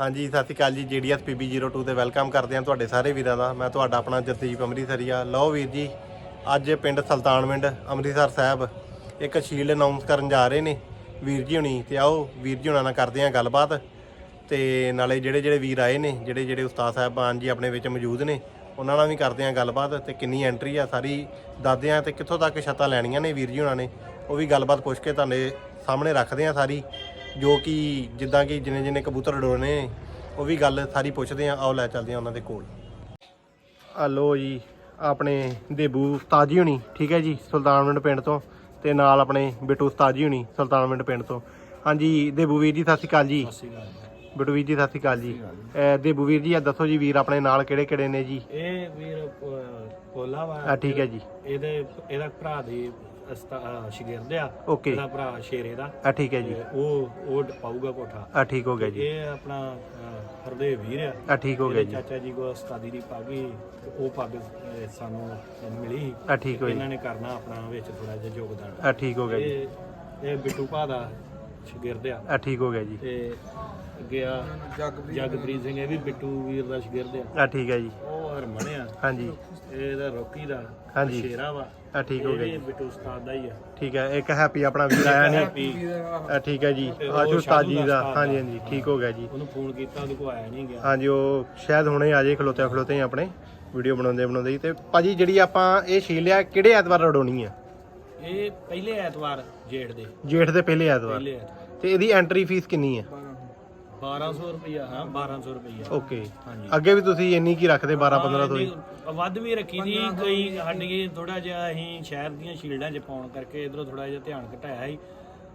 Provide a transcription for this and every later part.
ਹਾਂਜੀ, ਸਤਿ ਸ਼੍ਰੀ ਅਕਾਲ ਜੀ ਜੀਡੀਐਸ PB02 ਤੇ ਵੈਲਕਮ ਕਰਦੇ ਹਾਂ ਤੁਹਾਡੇ ਸਾਰੇ ਵੀਰਾਂ ਦਾ। ਮੈਂ ਤੁਹਾਡਾ ਆਪਣਾ ਜਸਦੀਪ ਅੰਮ੍ਰਿਤਸਰੀਆ ਲਓ ਵੀਰ ਜੀ, ਅੱਜ ਪਿੰਡ ਸੁਲਤਾਨਵਿੰਡ ਅੰਮ੍ਰਿਤਸਰ ਸਾਹਿਬ ਇੱਕ ਸ਼ੀਲਡ ਅਨਾਉਂਸ ਕਰਨ ਜਾ ਰਹੇ ਨੇ ਵੀਰ ਜੀ ਹੁਣੀ। ਤੇ ਆਓ ਵੀਰ ਜੀ ਹੁਣਾਂ ਨਾਲ ਕਰਦੇ ਹਾਂ ਗੱਲਬਾਤ। ਤੇ ਨਾਲੇ ਜਿਹੜੇ ਜਿਹੜੇ ਵੀਰ ਆਏ ਨੇ, ਜਿਹੜੇ ਜਿਹੜੇ ਉਸਤਾਦ ਸਾਹਿਬਾਨ ਜੀ ਆਪਣੇ ਵਿੱਚ ਮੌਜੂਦ ਨੇ, ਉਹਨਾਂ ਨਾਲ ਵੀ ਕਰਦੇ ਹਾਂ ਗੱਲਬਾਤ। ਤੇ ਕਿੰਨੀ ਐਂਟਰੀ ਆ ਸਾਰੀ ਦੱਸਦੇ ਹਾਂ ਤੇ ਕਿੱਥੋਂ ਤੱਕ ਛੱਤਾਂ ਲੈਣੀਆਂ ਨੇ ਵੀਰ ਜੀ ਹੁਣਾਂ ਨੇ, ਉਹ ਵੀ ਗੱਲਬਾਤ ਪੁੱਛ ਕੇ ਤੁਹਾਡੇ ਸਾਹਮਣੇ ਰੱਖਦੇ ਹਾਂ ਸਾਰੀ। ਜੋ ਕਿ ਜਿੱਦਾਂ ਕਿ ਜਿੰਨੇ ਜਿੰਨੇ ਕਬੂਤਰ ਉਡਾਉਣੇ ਉਹ ਵੀ ਗੱਲ ਸਾਰੀ ਪੁੱਛਦੇ ਆ ਆਓ ਲੈ ਚੱਲਦੇ ਆ ਉਹਨਾਂ ਦੇ ਕੋਲ। ਆ ਲੋ ਜੀ ਆਪਣੇ ਦੇਬੂ ਉਸਤਾਦ ਜੀ ਹੁਣੀ ਠੀਕ ਹੈ ਜੀ ਸੁਲਤਾਨਵਿੰਡ ਪਿੰਡ ਤੋਂ ਤੇ ਨਾਲ ਆਪਣੇ ਬਿੱਟੂ ਉਸਤਾਦ ਜੀ ਹੁਣੀ ਸੁਲਤਾਨਵਿੰਡ ਪਿੰਡ ਤੋਂ। ਹਾਂਜੀ ਦੇਬੂ ਵੀਰ ਜੀ ਸਤਿ ਸ਼੍ਰੀ ਅਕਾਲ ਜੀ। ਬਿੱਟੂ ਵੀਰ ਜੀ ਸਤਿ ਸ਼੍ਰੀ ਅਕਾਲ ਜੀ। ਦੇਬੂ ਵੀਰ ਜੀ ਆ ਦੱਸੋ ਜੀ ਵੀਰ ਆਪਣੇ ਨਾਲ ਕਿਹੜੇ ਕਿਹੜੇ ਨੇ ਜੀ? ਇਹ ਵੀਰ ਪੋਲਾ ਵਾ ਆ ਠੀਕ ਹੈ ਜੀ। ਇਹਦੇ ਇਹਦਾ ਭਰਾ ਦੀ ਸ਼ਗਿਰਦ ਆ ਓਕੇ ਇਹਦਾ ਭਰਾ ਸ਼ੇਰੇ ਦਾ। ਆ ਠੀਕ ਹੈ ਜੀ। ਤੇ ਉਹ ਉਹ ਪਾਊਗਾ ਕੋਠਾ। ਆ ਠੀਕ ਹੋ ਗਿਆ ਜੀ। ਇਹ ਆਪਣਾ ਅਹ, ਹਰਦੇਵ ਵੀਰ ਆ। ਆ ਠੀਕ ਹੋ ਗਿਆ ਜੀ। ਚਾਚਾ ਜੀ ਕੋ ਉਸਤਾਦੀ ਦੀ ਪਾਗੀ ਤੇ ਉਹ ਪੱਗ ਅਹ, ਸਾਨੂੰ ਮਿਲੀ। ਆ ਠੀਕ ਹੋ ਜੀ। ਇਹਨਾਂ ਨੇ ਕਰਨਾ ਆਪਣਾ ਵਿੱਚ ਥੋੜਾ ਜਿਹਾ ਯੋਗਦਾਨ। ਆ ਠੀਕ ਹੋ ਗਿਆ ਜੀ। ਇਹ ਇਹ ਬਿੱਟੂ ਭਾ ਦਾ ਸ਼ਗਿਰਦ ਆ। ਆ ਠੀਕ ਹੋ ਗਿਆ ਜੀ। ਤੇ ਅੱਗੇ ਆ ਜਗਪ੍ਰੀਤ ਸਿੰਘ ਇਹ ਵੀ ਬਿੱਟੂ ਵੀਰ ਦਾ ਸ਼ਗਿਰਦ ਆ। ਆ ਠੀਕ ਹੈ ਜੀ। ਉਹ ਹਰਮਨ ਆ। ਹਾਂਜੀ। ਇਹਦਾ ਰੋਕੀ ਦਾ ਹਾਂਜੀ। ਸ਼ੇਰਾ ਵਾ। ਆ ਠੀਕ ਹੋ ਇਹ ਗਿਆ ਵੀ ਜੀ। ਬਿੱਟੂ ਉਸਤਾਦ ਦਾ ਹੀ ਆ। ਠੀਕ ਹੈ ਇੱਕ ਹੈਪੀ ਆਪਣਾ ਵੀਰ ਆਇਆ ਨੇ। ਹੈਪੀ। ਆ ਠੀਕ ਹੈ ਜੀ। ਤੇ ਉਹ ਆਜੂ ਉਸਤਾਦ ਸ਼ਾਲੂ ਜੀ ਦਾ ਦਾ। ਉਸਤਾਦ ਹਾਂਜੀ ਦਾ। ਹਾਂਜੀ ਠੀਕ ਹੋ ਗਿਆ ਜੀ। ਉਹਨੂੰ ਫੋਨ ਕੀਤਾ ਉਹਦੇ ਕੋ ਆਇਆ ਨਹੀਂ ਗਿਆ। ਹਾਂਜੀ ਉਹ ਸ਼ਾਇਦ ਹੁਣੇ ਆ ਜੇ ਖਲੋਤੇ ਖਲੋਤੇ ਹੀ ਆਪਣੇ ਵੀਡੀਓ ਬਣਾਉਂਦੇ ਬਣਾਉਂਦੇ ਹੀ। ਤੇ ਭਾਜੀ ਜਿਹੜੀ ਆਪਾਂ ਇਹ ਛੀਲ ਆ ਕਿਹੜੇ ਐਤਵਾਰ ਉਡਾਉਣੀ ਆ? ਇਹ ਪਹਿਲੇ ਐਤਵਾਰ ਜੇਠ ਦੇ। ਜੇਠ ਦੇ ਪਹਿਲੇ ਐਤਵਾਰ। ਤੇ ਇਹਦੀ ਐਂਟਰੀ ਫੀਸ ਕਿੰਨੀ ਆ? 1200 ਰੁਪਇਆ ਹਾਂ 1200 ਰੁਪਇਆ ਓਕੇ। ਹਾਂਜੀ। ਅੱਗੇ ਵੀ ਤੁਸੀਂ ਇੰਨੀ ਕੀ ਰੱਖਦੇ 12 15 ਤੋਂ ਹੀ? ਨਹੀਂ, ਵੱਧ ਵੀ ਰੱਖੀ ਦੀ ਕਈ ਸਾਡੀ ਥੋੜਾ ਜਿਹਾ ਅਸੀਂ ਸ਼ਹਿਰ ਦੀਆਂ ਸ਼ੀਲਡਾਂ 'ਚ ਪਾਉਣ ਕਰਕੇ ਇਧਰੋਂ ਥੋੜਾ ਜਿਹਾ ਧਿਆਨ ਘਟਾਇਆ ਸੀ।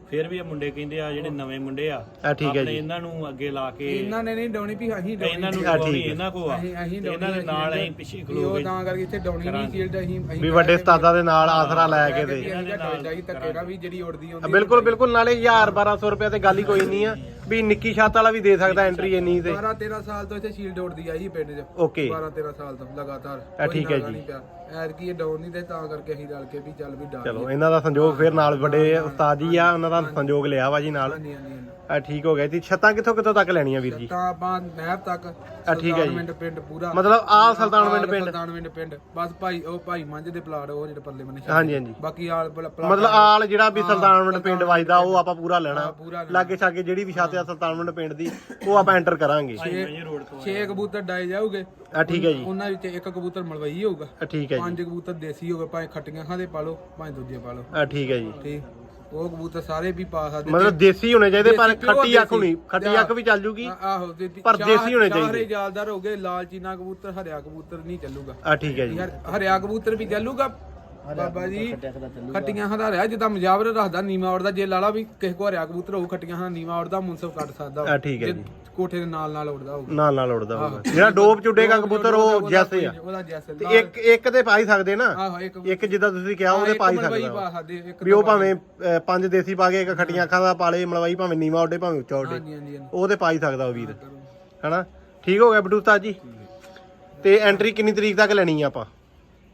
ਫਿਰ ਵੀ ਇਹ ਮੁੰਡੇ ਕਹਿੰਦੇ ਆ ਜਿਹੜੇ ਨਵੇਂ ਮੁੰਡੇ ਆ ਆ ਠੀਕ ਹੈ ਆਪਣੇ ਜੀ। ਇਹਨਾਂ ਨੂੰ ਅੱਗੇ ਲਾ ਕੇ ਇਹਨਾਂ ਨੇ ਨਹੀਂ ਡਾਉਣੀ ਵੀ ਅਸੀਂ ਤੇ ਇਹਨਾਂ ਨੂੰ ਆ, ਡਾਉਣੀ ਠੀਕ ਹੈ। ਇਹਨਾਂ ਕੋ ਆ। ਅਸੀਂ ਅਸੀਂ ਤੇ ਇਹਨਾਂ ਦੇ ਨਾਲ ਅਸੀਂ ਪਿੱਛੇ ਵੀ ਖਲੋ ਉਹ ਗਏ ਤਾਂ ਕਰਕੇ ਇੱਥੇ ਡਾਉਣੀ ਨਹੀਂ ਫੀਲਡ ਅਸੀਂ ਅਸੀਂ ਵੀ ਵੱਡੇ ਉਸਤਾਦਾਂ ਦੇ ਨਾਲ ਆਸਰਾ ਲੈ ਕੇ ਤੇ। ਇਹਨਾਂ ਦੇ ਨਾਲ ਜਾਈ ਧੱਕੇ ਨਾਲ ਵੀ ਜਿਹੜੀ ਉੜਦੀ ਆ, ਹੁੰਦੀ ਬਿਲਕੁਲ ਬਿਲਕੁਲ ਨਾਲੇ 1000 1200 ਰੁਪਏ ਤੇ ਗੱਲ ਹੀ ਕੋਈ ਨਹੀਂ ਆ। ਵੀ ਨਿੱਕੀ ਛੱਤ ਵਾਲਾ ਵੀ ਦੇ ਸਕਦਾ ਐਂਟਰੀ ਇੰਨੀ ਤੇ। 12 13 ਸਾਲ ਤੋਂ ਇੱਥੇ ਸ਼ੀਲਡ ਉੜਦੀ ਆਈ ਪਿੰਡ 'ਚ। ਓਕੇ 12 13 ਸਾਲ ਤੋਂ ਲਗਾਤਾਰ। ਆ, ਠੀਕ ਹੈ ਜੀ। ਐਰ ਕੀ ਇਹ ਡਾਉਣ ਨਹੀਂ ਦੇ ਤਾਂ ਕਰਕੇ ਅਸੀਂ ਰਲ ਕੇ ਵੀ ਚੱਲ ਵੀ ਡਾਲ ਚਲੋ ਇਹਨਾਂ ਦਾ ਸੰਯੋਗ ਫਿਰ ਨਾਲ ਵੱਡੇ ਉਸਤਾਦ ਜੀ ਆ ਉਹਨਾਂ ਦਾ ਸੰਯੋਗ ਲਿਆ ਵਾ ਜੀ ਨਾਲ। ਆ ਠੀਕ ਹੋ ਗਿਆ ਜੀ। ਛੱਤਾਂ ਕਿੱਥੋਂ ਕਿੱਥੋਂ ਤੱਕ ਲੈਣੀਆਂ ਵੀਰ ਜੀ? ਤਾਂ ਆਪਾਂ ਨਹਿਰ ਤੱਕ ਠੀਕ ਹੈ ਜੀ। ਪਿੰਡ ਪੂਰਾ। ਮਤਲਬ ਆ ਸੁਲਤਾਨਵਿੰਡ ਪਿੰਡ। ਸੁਲਤਾਨਵਿੰਡ ਪਿੰਡ। ਬਸ ਭਾਈ ਉਹ ਭਾਈ ਮੰਝ ਦੇ ਪਲਾਟ ਉਹ ਜਿਹੜੇ ਪੱਲੇ ਬੰਨੇ ਹਾਂਜੀ ਹਾਂਜੀ। ਬਾਕੀ ਆਲ ਮਤਲਬ ਆਲ ਜਿਹੜਾ ਵੀ ਸੁਲਤਾਨਵਿੰਡ ਪਿੰਡ ਵੱਜਦਾ ਉਹ ਆਪਾਂ ਪੂਰਾ ਲੈਣਾ। ਲਾਗੇ ਛਾਗੇ ਜਿਹੜੀ ਵੀ ਛੱਤ ਆ ਸੁਲਤਾਨਵਿੰਡ ਪਿੰਡ ਦੀ ਉਹ ਆਪਾਂ ਐਂਟਰ ਕਰਾਂਗੇ। 6 ਕਬੂਤਰ ਡਾਏ ਜਾਊਗੇ। ਆ ਠੀਕ ਹੈ ਜੀ। ਉਹਨਾਂ ਵਿੱਚ ਇੱਕ ਕਬੂਤਰ ਮਲਵਈ ਹੋਊਗਾ। ਆ ਠੀਕ ਹੈ ਜੀ। ਪੰਜ ਕਬੂਤਰ ਦੇਸੀ ਹੋਗੇ ਭਾਵੇਂ ਖੱਟੀਆਂ ਖਾਦੇ ਪਾ ਲਓ ਭਾਵੇਂ ਦੂਜੇ ਪਾ ਲਓ। ਆ ਠੀਕ ਹੈ ਜੀ। ਠੀਕ ਉਹ ਕਬੂਤਰ ਸਾਰੇ ਵੀ ਪਾ ਸਕਦੇ ਮਤਲਬ ਦੇਸੀ ਹੋਣੇ ਚਾਹੀਦੇ ਪਰ ਦੇਸੀ, pure ਖੱਟੀ ਅੱਖ ਦੇਸੀ। ਹੋਣੀ ਖੱਟੀ ਅੱਖ ਵੀ ਚੱਲ ਜੂਗੀ ਆ- ਆਹੋ ਤੇ ਪਰ ਚਾਰ- ਦੇਸੀ ਹੋਣੇ ਚਾਰ ਚਾਹੀਦੇ। ਜਾਲਦਾਰ ਹੋਗੇ ਲਾਲ ਚੀਨਾ ਕਬੂਤਰ ਹਰਿਆ ਕਬੂਤਰ ਨਹੀਂ ਚੱਲੂਗਾ। ਆ ਠੀਕ ਹੈ ਜੀ। ਯਾਰ ਹਰਿਆ ਕਬੂਤਰ ਵੀ ਚੱਲੂਗਾ ਬਾਬਾ ਜੀ ਖੱਟੀਆਂ ਹਦਾ ਰਿਹਾ ਜਿੱਦਾਂ ਮਜਾਵਰ ਰੱਖਦਾ ਨੀਮਾ ਔੜਦਾ ਜੇ ਲਾਲਾ ਵੀ ਕਿਸੇ ਕੋ ਹਰਿਆ ਕਬੂਤਰ ਹੋਊ ਖੱਟੀਆਂ ਹਦਾ ਨੀਮਾ ਔੜਦਾ ਮੁਨਸਫ ਕੱਟ ਸਕਦਾ ਆ ਠੀਕ ਹੈ ਜੇ ਜੀ। ਕੋਠੇ ਦੇ ਨਾਲ ਨਾਲ ਉੜਦਾ ਹੋਊਗਾ। ਨਾਲ ਨਾਲ ਉੜਦਾ ਹੋਊਗਾ। ਜਿਹੜਾ ਡੋਬ ਚੁੱਡੇਗਾ ਕਬੂਤਰ ਉਹ ਜੈਸੇ ਆ। ਉਹਦਾ ਜੈਸੇ ਤੇ ਇੱਕ ਇੱਕ ਤੇ ਪਾ ਹੀ ਸਕਦੇ ਨਾ। ਆਹੋ ਇੱਕ ਇੱਕ ਜਿੱਦਾਂ ਤੁਸੀਂ ਕਿਹਾ ਉਹਦੇ ਪਾ ਹੀ ਮਲਵਈ ਸਕਦਾ ਪਾ ਵਾ। ਸਕਦੇ ਇੱਕ ਵੀ ਉਹ ਭਾਵੇਂ ਅ, ਪੰਜ ਦੇਸੀ ਪਾ ਕੇ ਇੱਕ ਖੱਟੀਆਂ ਅੱਖਾਂ ਦਾ ਪਾਲੇ ਮਲਵਾਈ ਭਾਵੇਂ ਨੀਵਾ ਉੱਡੇ ਭਾਵੇਂ ਉੱਚਾ ਉੱਡੇ ਹਾਂਜੀ ਹਾਂਜੀ ਹਾਂਜੀ। ਉਹ ਤੇ ਪਾ ਹੀ ਸਕਦਾ ਉਹ ਵੀਰ। ਹਨਾ? ਠੀਕ ਹੋ ਗਿਆ ਬਟੂ ਉਸਤਾਦ ਜੀ ਤੇ ਐਂਟਰੀ ਕਿੰਨੀ ਤਰੀਕ ਤੱਕ ਲੈਣੀ ਆ ਆਪਾਂ?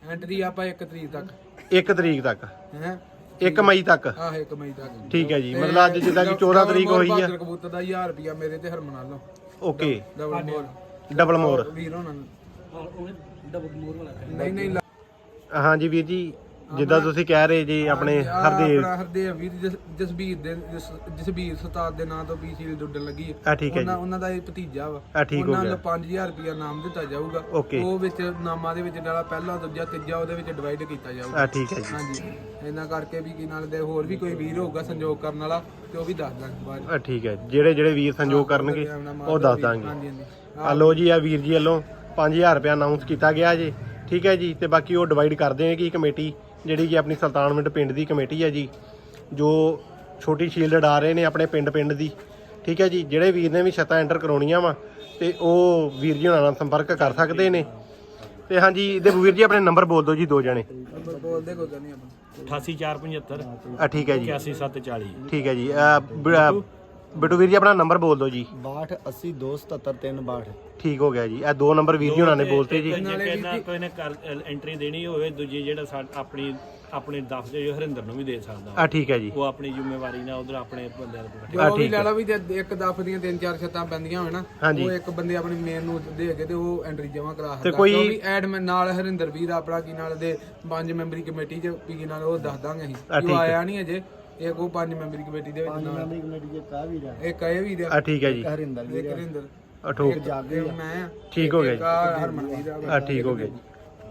ਐਂਟਰੀ ਆਪਾਂ 1 ਤਰੀਕ ਤੱਕ। 1 ਤਰੀਕ ਤੱਕ। ਹੈ? 1 ਮਈ ਤੱਕ। ਆਹ 1 ਮਈ ਤੱਕ। ਠੀਕ ਹੈ ਜੀ। ਮਤਲਬ ਅੱਜ ਜਿੱਦਾਂ ਕਿ 14 ਤਰੀਕ ਹੋਈ ਆ। ਕਬੂਤਰ ਦਾ 1000 ਰੁਪਿਆ ਮੇਰੇ ਤੇ ਹਰਮਨ ਨਾਲੋਂ okay. Double more. Double more. ਵੀਰ ਹੋਣਾ ਨੂੰ। ਨਹੀਂ ਨਹੀਂ ਹਾਂਜੀ ਵੀਰ ਜੀ ਜਿੱਦਾਂ ਤੁਸੀਂ ਕਹਿ ਰਹੇ ਜੀ ਆਪਣੇ ਆਹ ਆਪਣਾ ਹਰਦੇਵ ਵੀਰ ਜਸ- ਜਸਬੀਰ ਦੇ ਜਸ- ਜਸਬੀਰ ਸਤਾਦ ਦੇ ਨਾਂ ਤੋਂ ਵੀ ਸੀਲ ਉੱਡਣ ਲੱਗੀ। ਆ ਠੀਕ ਹੈ ਉਹਨਾਂ ਜੀ। ਉਹਨਾਂ ਦਾ ਇਹ ਭਤੀਜਾ ਵਾ। ਆ ਠੀਕ ਹੋ ਉਹਨਾਂ ਗਿਆ। ਨੂੰ 5000 ਰੁਪਿਆ ਨਾਮ ਦਿੱਤਾ ਜਾਊਗਾ। ਉਹ ਵਿੱਚ ਨਾਮਾਂ ਦੇ ਵਿੱਚ ਜਿਹੜਾ ਪਹਿਲਾ ਦੂਜਾ ਤੀਜਾ ਉਹਦੇ ਵਿੱਚ ਡਿਵਾਈਡ ਕੀਤਾ ਜਾਊਗਾ। ਆ ਠੀਕ ਹੈ ਜੀ। ਹਾਂਜੀ। ਇਹਨਾਂ ਕਰਕੇ ਵੀ ਕੀ ਨਾਲ ਦੇ ਹੋਰ ਵੀ ਕੋਈ ਵੀਰ ਹੋਊਗਾ ਸੰਯੋਗ ਕਰਨ ਵਾਲਾ ਤੇ ਉਹ ਵੀ ਦੱਸ ਦਾਂਗੇ ਬਾਅਦ ਆ ਠੀਕ ਹੈ। ਜਿਹੜੇ ਜਿਹੜੇ ਵੀਰ ਸੰਯੋਗ ਕਰਨਗੇ ਉਹ ਦੱਸ ਦਾਂਗੇ। ਹਾਂਜੀ ਹਾਂਜੀ। ਆ ਲੋ ਜੀ ਆ ਵੀਰ ਜੀ ਵੱਲੋਂ 5000 ਰੁਪਏ ਅਨਾਉਂਸ ਕੀਤਾ ਗਿਆ ਜੀ। ਠੀਕ ਹੈ ਜੀ ਤੇ ਬਾਕੀ ਉਹ ਡਿਵਾਈਡ ਕਰਦੇ ਨੇ ਕਿ ਕਮੇਟੀ। ਜਿਹੜੀ ਕਿ ਆਪਣੀ ਸੁਲਤਾਨਵਿੰਡ ਪਿੰਡ ਦੀ ਕਮੇਟੀ ਹੈ ਜੀ ਜੋ ਛੋਟੀ ਸ਼ੀਲਡ ਆ ਰਹੇ ਨੇ ਆਪਣੇ ਪਿੰਡ ਪਿੰਡ ਦੀ ਠੀਕ ਹੈ ਜੀ ਜਿਹੜੇ ਵੀਰ ਨੇ ਵੀ ਛੱਤਾਂ ਐਂਟਰ ਕਰਾਉਣੀਆਂ ਵਾ ਤੇ ਉਹ ਵੀਰ ਜੀ ਉਹਨਾਂ ਨਾਲ ਸੰਪਰਕ ਕਰ ਸਕਦੇ ਨੇ। ਤੇ ਹਾਂਜੀ ਦੇ ਵੀਰ ਜੀ ਆਪਣੇ ਨੰਬਰ ਬੋਲ ਦਿਓ ਜੀ ਦੋ ਜਣੇ। ਨੰਬਰ ਬੋਲਦੇ ਕੋਈ ਗੱਲ ਨਹੀਂ ਆਪਾਂ 88475 ਆ ਠੀਕ ਹੈ ਜੀ। 81740 ਠੀਕ ਹੈ ਜੀ ਅਹ, ਬ- ਅਹ, ਬਿੱਟੂ ਵੀਰ ਜੀ ਆਪਣਾ ਨੰਬਰ ਬੋਲ ਦਿਓ ਜੀ। 62 80 277 62 ਠੀਕ ਹੋ ਗਿਆ ਜੀ। ਇਹ ਦੋ ਨੰਬਰ ਵੀਰ ਜੀ ਉਹਨਾਂ ਨੇ ਬੋਲਤੇ ਜੀ। ਜੇ ਕਿੰਨਾ ਕੋਈ ਨੇ ਕਰ ਐਂਟਰੀ ਦੇਣੀ ਹੋਵੇ ਦੂਜੀ ਜਿਹੜਾ ਸਾ- ਆਪਣੀ ਆਪਣੇ ਦਫ਼ਤਰ ਜੋ ਹਰਿੰਦਰ ਨੂੰ ਵੀ ਦੇ ਸਕਦਾ। ਆ ਠੀਕ ਹੈ ਜੀ। ਉਹ ਆਪਣੀ ਜ਼ਿੰਮੇਵਾਰੀ ਨਾਲ ਉਧਰ ਆਪਣੇ ਬੰਦਿਆਂ ਨੂੰ ਇਕੱਠੇ ਜੋ ਵੀ ਲੈ ਲਾ ਵੀ ਜੇ ਇੱਕ ਦਫ ਦੀਆਂ ਤਿੰਨ ਚਾਰ ਛੱਤਾਂ ਪੈਂਦੀਆਂ ਹੋਣ ਨਾ ਹਾਂਜੀ। ਉਹ ਇੱਕ ਬੰਦੇ ਆਪਣੀ ਮੇਨ ਨੂੰ ਦੇ ਕੇ ਤੇ ਉਹ ਐਂਟਰੀ ਜਮਾ ਕਰਾ ਸਕਦਾ। ਕੋਈ- ਐਡਮਿਨ ਨਾਲ ਹਰਿੰਦਰ ਵੀਰ ਆਪਣਾ ਕੀ ਨਾਲ ਦੇ ਪੰਜ ਮੈਂਬਰੀ ਕਮੇਟੀ ਚ ਕੀ ਨਾਲ ਉਹ ਦੱਸ ਦਾਂਗੇ ਅਸੀਂ। ਆ, ਜੋ ਠੀਕ ਹੈ। ਆਇਆ ਨਹੀਂ ਅਜੇ। ਇੱਕ ਉਹ ਪੰਜ ਮੈਂਬਰੀ ਕਮੇਟੀ ਦੇ ਵਿੱਚ ਨਾਲ। ਮੈਂਬਰੀ ਕਮੇਟੀ ਦੇ ਕਾ ਵੀ ਜਾ ਇੱਕ ਇਹ ਵੀ ਦੇ ਆ ਠੀਕ ਹੈ ਜੀ। ਹਰਿੰਦਰ ਵੀ ਇੱਕ ਆ ਠੋਕ। ਇੱਕ ਜਾਗੇ ਮੈਂ ਆ, ਠੀਕ ਹੋ ਗਿਆ ਇੱਕ ਵੀਰ ਆ ਆ ਠੀਕ ਹੋ ਗਿਆ ਜੀ।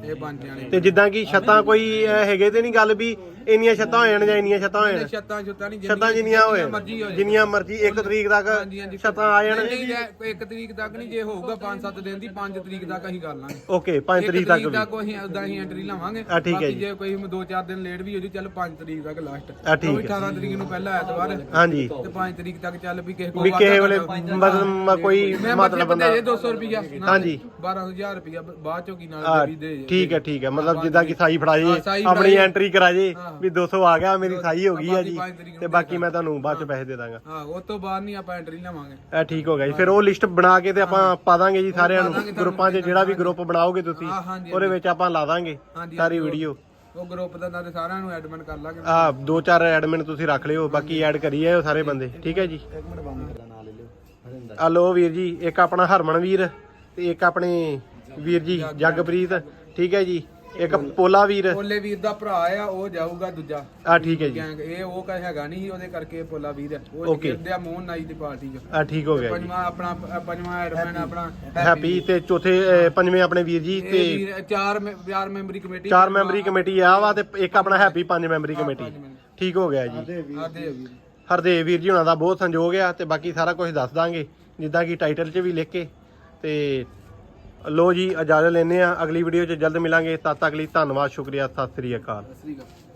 ਇਹ ਪੰਜ ਜਾਣੇ ਤੇ ਜਿੱਦਾਂ ਕਿ ਛੱਤਾਂ ਕੋਈ ਅਹ, ਹੈਗੇ ਤੇ ਨਹੀਂ ਗੱਲ ਵੀ ਇੰਨੀਆਂ ਛੱਤਾਂ ਹੋ ਜਾਣ ਜਾਂ ਇੰਨੀਆਂ ਛੱਤਾਂ ਹੋ ਜਾਣ? ਛੱਤਾਂ ਛੁੱਤਾਂ ਨਹੀਂ ਛੱਤਾਂ ਜਿੰਨੀਆਂ ਹੋਏ ਮਰਜ਼ੀ ਹੋ ਜਿੰਨੀਆਂ ਮਰਜ਼ੀ 1 ਤਰੀਕ ਤੱਕ ਹਾਂਜੀ ਛੱਤਾਂ ਆ ਜਾਣ। ਨਹੀਂ ਨਹੀਂ ਇੱਕ ਤਰੀਕ ਤੱਕ ਨਹੀਂ ਜੇ ਹੋਊਗਾ 5-7 ਦਿਨ ਦੀ 5 ਤਰੀਕ ਤੱਕ ਅਸੀਂ ਕਰ ਲਾਂਗੇ। ਓਕੇ 5 ਇੱਕ ਤਰੀਕ ਤੱਕ ਵੀ। ਤੱਕ ਅਸੀਂ ਉਦਾਂ ਹੀ ਐਂਟਰੀ ਲਾਵਾਂਗੇ। ਆ, ਠੀਕ ਹੈ ਬਾਕੀ ਜੀ। ਜੇ ਕੋਈ 2-4 ਦਿਨ ਲੇਟ ਵੀ ਹੋ ਜੀ ਚੱਲ 5 ਤਰੀਕ ਤੱਕ ਲਾਸਟ ਆ, ਠੀਕ ਹੈ। 18 ਤਰੀਕ ਨੂੰ ਪਹਿਲਾ ਐਤਵਾਰ। ਹਾਂਜੀ। ਤੇ 5 ਤਰੀਕ ਤੱਕ ਚੱਲ ਵੀ ਕਿਸੇ ਕੋਲ ਵੀ ਕਿਸੇ ਵੇਲੇ ਮਤਲਬ ਕੋਈ ਮਤਲਬ ਬੰਦਾ ਦੇ 200 ਰੁਪਿਆ ਹਾਂਜੀ। 12000 ਰੁਪਿਆ ਬਾਅਦ ਚੋਂ ਕੀ ਨਾਲ ਵੀ ਦੇ। ਠੀਕ ਹੈ ਠੀਕ ਹੈ। ਮਤਲਬ ਜਿੱਦਾਂ ਕਿ ਸਾਈ ਫੜਾ ਜੇ ਹਾਂ, ਆਪਣੀ। ਐਂਟਰੀ ਕਰਾ ਜੇ ਹਾਂ। ਵੀ 200 ਆ ਗਿਆ ਮੇਰੀ ਸਾਈ ਹੋ ਗਈ ਬਾਕੀ ਜੀ। ਨੂੰ ਤੇ ਬਾਕੀ ਮੈਂ ਤੁਹਾਨੂੰ ਬਾਅਦ ਚ ਪੈਸੇ ਦੇ ਦਾਂਗਾ। ਹਾਂ ਉਸ ਤੋਂ ਬਾਅਦ ਨਹੀਂ ਆਪਾਂ ਐਂਟਰੀ ਲਵਾਂਗੇ। ਇਹ ਠੀਕ ਹੋ ਗਿਆ ਜੀ। ਫਿਰ ਉਹ ਲਿਸਟ ਬਣਾ ਕੇ ਤੇ ਆਪਾਂ ਪਾ ਦਾਂਗੇ ਜੀ ਸਾਰਿਆਂ ਨੂੰ। ਗਰੁੱਪਾਂ 'ਚ ਜਿਹੜਾ ਵੀ ਗਰੁੱਪ ਬਣਾਓਗੇ ਤੁਸੀਂ ਹਾਂ, ਉਹਦੇ ਵਿੱਚ ਆਪਾਂ ਲਾ ਦਾਂਗੇ ਸਾਰੀ ਵੀਡੀਓ ਉਹ ਗਰੁੱਪ ਦਾ ਨਾਲੇ ਸਾਰਿਆਂ ਨੂੰ ਐਡਮਿਨ ਕਰ ਲਾਂਗੇ। ਆ ਦੋ ਚਾਰ ਐਡਮਿਨ ਤੁਸੀਂ ਰੱਖ ਲਿਓ ਬਾਕੀ ਐਡ ਕਰੀ ਜਾਇਓ ਸਾਰੇ ਬੰਦੇ। ਠੀਕ ਹੈ ਜੀ। ਇੱਕ ਮਿੰਟ ਬੰਦ ਕਰਾ ਨਾਲ ਲੈ ਲਿਓ। ਹਰਿੰਦਰ ਆ ਲੋ ਵੀਰ ਜੀ ਇੱਕ ਆਪਣਾ ਹਰਮਨ ਵੀਰ ਤੇ ਇੱਕ ਆਪਣੇ ਵੀਰ ਜੀ ਜਗਪ੍ਰੀਤ। ਠੀਕ ਹੈ ਜੀ। ਇੱਕ ਪੋਲਾ ਵੀਰ। ਪੋਲੇ ਵੀਰ ਦਾ ਭਰਾ ਆ ਉਹ ਜਾਊਗਾ ਦੂਜਾ। ਆ ਠੀਕ ਹੈ ਜੀ। ਗੈਂਗ ਇਹ ਉਹ ਕਹ ਹੈਗਾ ਨਹੀਂ ਸੀ, ਉਹਦੇ ਕਰਕੇ ਪੋਲਾ ਵੀਰ ਆ। ਉਹ Okay. ਜਿੱਦਿਆ ਮੋਹਨ ਨਾਈ ਦੀ ਪਾਰਟੀ ਚ। ਆ ਠੀਕ ਹੋ ਗਿਆ ਜੀ। ਪੰਜਵਾਂ ਆਪਣਾ ਅ, ਪੰਜਵਾਂ ਐਡਮਿਨ ਆਪਣਾ ਹੈਪੀ ਤੇ ਚੌਥੇ ਅਹ, ਪੰਜਵੇਂ ਆਪਣੇ ਵੀਰ ਜੀ ਇਹ ਤੇ ਵੀਰ ਚਾਰ ਮੈਂ- ਚਾਰ ਮੈਂਬਰੀ ਕਮੇਟੀ ਚਾਰ ਮੈਂਬਰੀ ਕਮੇਟੀ ਆ ਵਾ ਤੇ ਇੱਕ ਆਪਣਾ ਹੈਪੀ ਪੰਜ ਮੈਂਬਰੀ ਕਮੇਟੀ। ਠੀਕ ਹੋ ਗਿਆ ਜੀ। ਆਦੇ ਵੀਰ ਹਰਦੇਵ ਵੀਰ ਜੀ ਹੁਣਾਂ ਦਾ ਬਹੁਤ ਸੰਯੋਗ ਆ ਤੇ ਬਾਕੀ ਸਾਰਾ ਕੁਝ ਦੱਸ ਦਾਂਗੇ। ਜਿੱਦਾਂ ਕਿ ਟਾਈਟਲ 'ਚ ਵੀ ਲਿਖ ਕੇ ਤੇ ਲੋ ਜੀ, ਇਜਾਜ਼ਤ ਲੈਨੇ ਆ ਅਗਲੀ ਵੀਡੀਓ 'ਚ ਜਲਦ ਮਿਲਾਂਗੇ। ਤਦ ਤੱਕ ਲਈ ਧੰਨਵਾਦ, ਸ਼ੁਕਰੀਆ। ਸਤਿ ਸ੍ਰੀ ਅਕਾਲ ਸ੍ਰੀ ਅਕਾਲ।